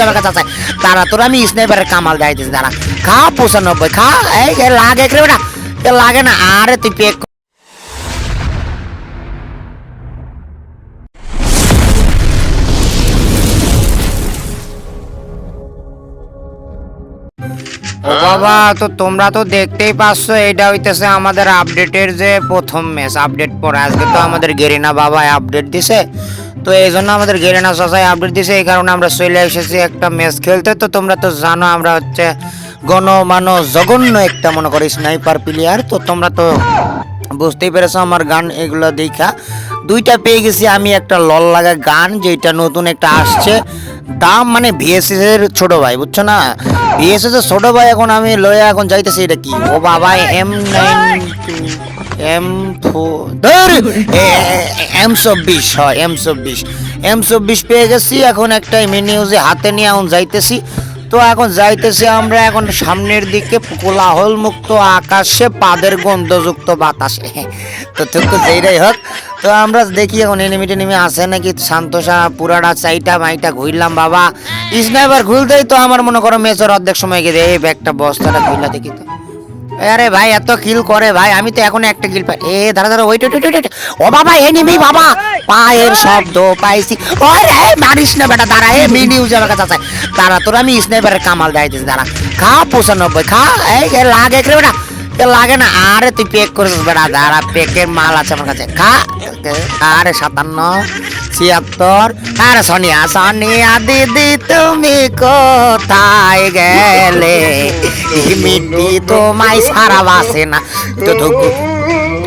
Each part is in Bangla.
আমার কাছে আছে তারা তোর আমি স্নাইপারের কামাল যাইতেছি তারা খা, পঁচানব্বই, খা। এই লাগে রে এ লাগে না। আরে, তুই পেক ও বাবা, তো তোমরা তো দেখতেই পাচ্ছ এটা হইতেছে আমাদের আপডেটের যে প্রথম ম্যাচ আপডেট পরে। আজকে তো আমাদের গেরিনা বাবা আপডেট দিছে। তো এই জন্য আমাদের গেরিনা চাচাই আপডেট দিছে, এই কারণে আমরা চলে এসেছি একটা ম্যাচ খেলতে। তো তোমরা তো জানো আমরা হচ্ছে গণমান জঘন্য একটা, মনে করি স্নাইপার প্লেয়ার তো তোমরা তো বুঝতেই পেরেছ আমার গান এগুলো দেখা। দুইটা পেয়ে গেছি আমি একটা লল লাগা গান, যেটা নতুন একটা আসছে। দাম মানে ভিএসএস এর ছোট ভাই, বুঝছ না? ভিএসএস এর ছোট ভাই এখন আমি লয়ে এখন যাইতেছি, এটা কি? ও বাবা এম নাইন এম এম চব্বিশ হয় এম চব্বিশ। এম চব্বিশ পেয়ে গেছি এখন একটা মিনিউজে হাতে নিয়ে এখন যাইতেছি। তো এখন যাইতেছি আমরা এখন সামনের দিকে কোলাহল মুক্ত আকাশে পাদের গন্ধযুক্ত বাতাসে। তো তো যেইটাই হোক। তো আমরা দেখি এখন এনিমিটে নেমে আসে নাকি? শান্তসা পুরাটা চাইটা মাইটা ঘুরলাম বাবা। স্নাইপার ঘুরতেই তো আমার মনে করো মেচর অর্ধেক সময় গিয়ে এই ব্যাগটা বস্তাটা ঘুরলা দেখি তো। আরে ভাই, এত কিল করে ভাই, আমি তো এখন একটা কিল পাই এ, দাঁড়া দাঁড়া ওইট ও বাবা, এ নিবি, বাবা। পায়ের শব্দ পাইছি। ওই মারিস না বেটা, দাঁড়া, এ মিনি ইউজ আমার কাছে দাঁড়া, তোর আমি স্নাইপারের কামাল যাইতেছি দাঁড়া। খা, পঁচানব্বই, খা। এই লাগে রে বেটা লাগে না। আরে, তুই পেক করেছিস বেটা, দাঁড়া পেকের মাল আছে আমার কাছে। খা, আরে, সাতান্ন। ছিয়াত্তর। আর সোনিয়া সোনিয়া দিদি, তুমি কোথায় গেলে? মিটি তোমায় সারা বাসে না। তো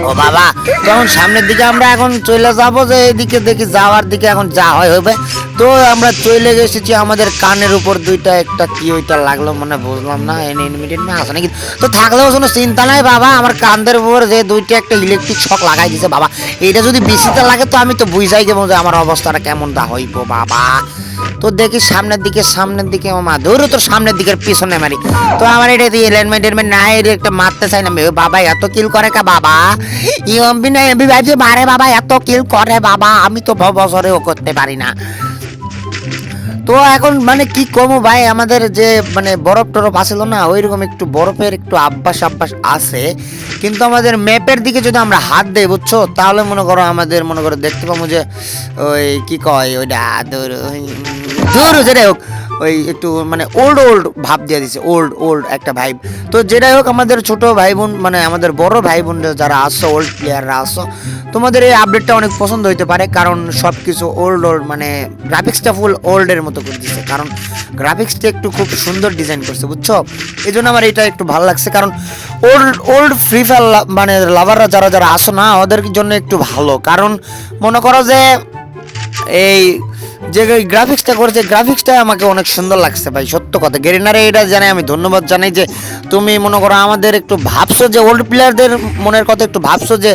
ও বাবা, যখন সামনের দিকে আমরা এখন চলে যাব যে এদিকে দেখি যাওয়ার দিকে এখন যা হয় হবে তো আমরা চলে গেছি আমাদের কানের উপর দুইটা, একটা কি ওইটা লাগল মানে বুঝলাম না এনিমিটেড না আসে নাকি? তো থাকলেও কোনো চিন্তা নাই বাবা, আমার কান্দের উপর যে দুইটা একটা ইলেকট্রিক শক লাগাই দিছে বাবা। এটা যদি বেশিতে লাগে তো আমি তো বুঝাই যাব যে আমার অবস্থাটা কেমন দা হইব বাবা। তো দেখি সামনের দিকে সামনের দিকে মামা ধরো তোর সামনের দিকের পিছনে মারি। তো আমার এটা দিয়ে এলিমেন্ট এলিমেন্ট নাই এটা একটা মারতে চাই না। বাবা, এত কিল করে কা বাবা? ইএমবি না, এমবি ভাই মারে বাবা, এত কিল করে বাবা। আমি তো বছরেও করতে পারি না। তো এখন মানে কি কমো ভাই আমাদের যে মানে বরফ টরফ আসিল না ওইরকম একটু বরফের একটু আব্বাস আব্বাস আছে কিন্তু আমাদের ম্যাপের দিকে যদি আমরা হাত দেই বুঝছ তাহলে মনে করো আমাদের মনে করো দেখতে পাবো যে ওই কি কয় ওইটা ধরো যেটাই হোক ওই একটু মানে ওল্ড ওল্ড ভাব দিয়ে দিছে ওল্ড ওল্ড একটা ভাইব তো যেটাই হোক, আমাদের ছোট ভাই বোন মানে আমাদের বড় ভাই বোন যারা আসছো ওল্ড প্লেয়াররা আসছো তোমাদের এই আপডেটটা অনেক পছন্দ হইতে পারে, কারণ সব কিছু ওল্ড ওল্ড মানে গ্রাফিক্সটা ফুল ওল্ডের মতো করে দিচ্ছে কারণ গ্রাফিক্সটা একটু খুব সুন্দর ডিজাইন করছে, বুঝছ? এই জন্য আমার এটা একটু ভালো লাগছে, কারণ ওল্ড ওল্ড ফ্রি ফায়ার মানে লাভাররা যারা যারা আসো না, ওদের জন্য একটু ভালো। কারণ মনে করো যে এই যে গ্রাফিক্সটা করেছে গ্রাফিক্সটা আমাকে অনেক সুন্দর লাগছে ভাই, সত্য কথা। গেরিনারে এটা জানাই, আমি ধন্যবাদ জানাই যে তুমি মনে করো আমাদের একটু ভাবছ যে ওল্ড প্লেয়ারদের মনের কথা একটু ভাবছ যে,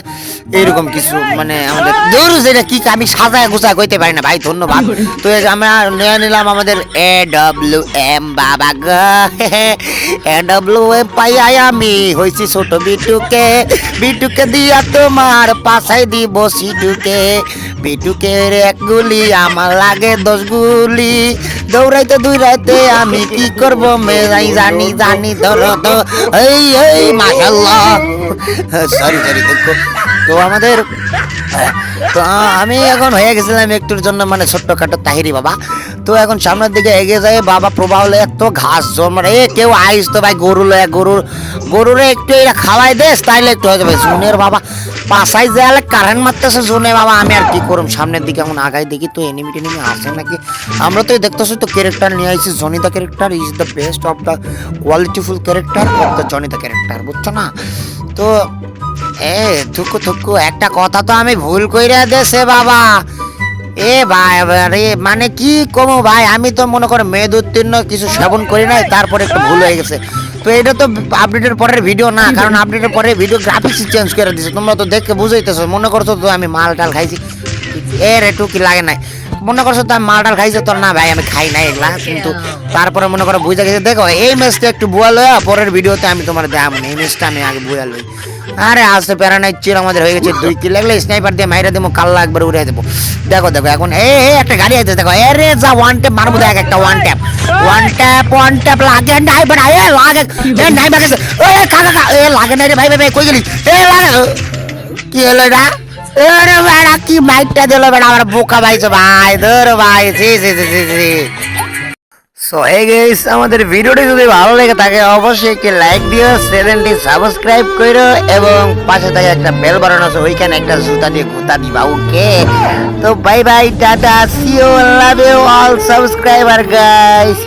এইরকম কিছু মানে আমাদের দূর যেটা কি আমি সাজায় গোছায় কইতে পারি না, ভাই, ধন্যবাদ। তো আমরা নিয়ে নিলাম আমাদের এ ডব্লিউ এম বাবা গ। এ ডব্লিউ এম পাই আমি হয়েছি ছোট বিটুকে। বিটুকে দিয়া তোমার পাশাই দিব সিটুকে। বিটুকের এক গুলি, আমার লাগে দশ গুলি। দৌড়াইতে দুই রাতে আমি কি করব মেজাই জানি জানি ধরো তো। এই এই মাশাল্লাহ সরি সরি তো আমাদের, তো আমি এখন হয়ে গেছিলাম একটুর জন্য মানে ছোট্টখাটো তাহিরি বাবা। তো এখন সামনের দিকে এগিয়ে যায়, বাবা প্রবাহ এত ঘাস জন্মারে এ কেউ আইস তো ভাই গরু লয়, গরুর, গরুরে একটু এটা খাওয়াই দেস, তাইলে একটু হয়ে যাবে। জুনের বাবা পাশাই যালে কারেন্ট মারতেছে জুনে বাবা, আমি আর কি করুম? সামনের দিকে এখন আগাই দেখি তো এনিমি টেনিমি আসে নাকি? আমরা তো দেখতেছি তো ক্যারেক্টার নিয়ে আইছি, Jonita character is the best of the qualityful character of the Jonita character বুঝছ না? তো, এ, থুকু থুকু, একটা কথা তো আমি ভুল কইরা দেছে বাবা। এ ভাই আরে মানে কি কমো ভাই? আমি তো মনে করো মেদ উত্তীর্ণ কিছু সেবন করি নাই, তারপরে একটু ভুল হয়ে গেছে। তো এটা তো আপডেটের পরের ভিডিও না, কারণ আপডেটের পরে ভিডিও গ্রাফিক্স চেঞ্জ করে দিছে। তোমরা তো দেখে বুঝাইতেছো, মনে করছ তো আমি মাল টাল খাইছি। এর একটু টুকি লাগে নাই। মনে করছ তো আমি মাল টাল খাইছি? তোর না ভাই, আমি খাই নাই এগুলা। কিন্তু তারপরে মনে করো বুঝে গেছে, দেখো, এই ম্যাচটা একটু বুয়া লয়া, পরের ভিডিওতে আমি তোমার দেখাবো না। এই ম্যাচটা আমি আগে বুয়া লই। আরে আসতে প্যারা নাই, চির আমাদের হয়ে গেছে দুই কিল লাগলে স্নাইপার দিয়ে মাইরা দেবো কাল্লা একবার উড়ে দেবো দেখো দেখো, এখন এ একটা গাড়ি আছে, দেখো। এ, রে, যা ওয়ান ট্যাপ মারবো, দেখ, একটা one tap one tap one tap লাগে নাই বেটা এ, লাগে, এ, নাই বাগে এ কাকা এ, লাগে, নাই, রে ভাই ভাই, কই গেলি? এ, লাগে, কি হলো এটা? এ রে বেটা কি মাইকটা দিল বেটা আমার বোকা ভাইছে ভাই, ধর ভাই সি সি সো এই গাইস আমাদের ভিডিওটি যদি ভালো লেগে থাকে, অবশ্যই একটি লাইক দিও, চ্যানেলটি সাবস্ক্রাইব করো, এবং পাশে থাকে একটা বেল বাটন আছে, ওইখানে একটা জুতা দিয়ে গুতা দিবা ওকে তো bye bye tata see you love you all subscriber guys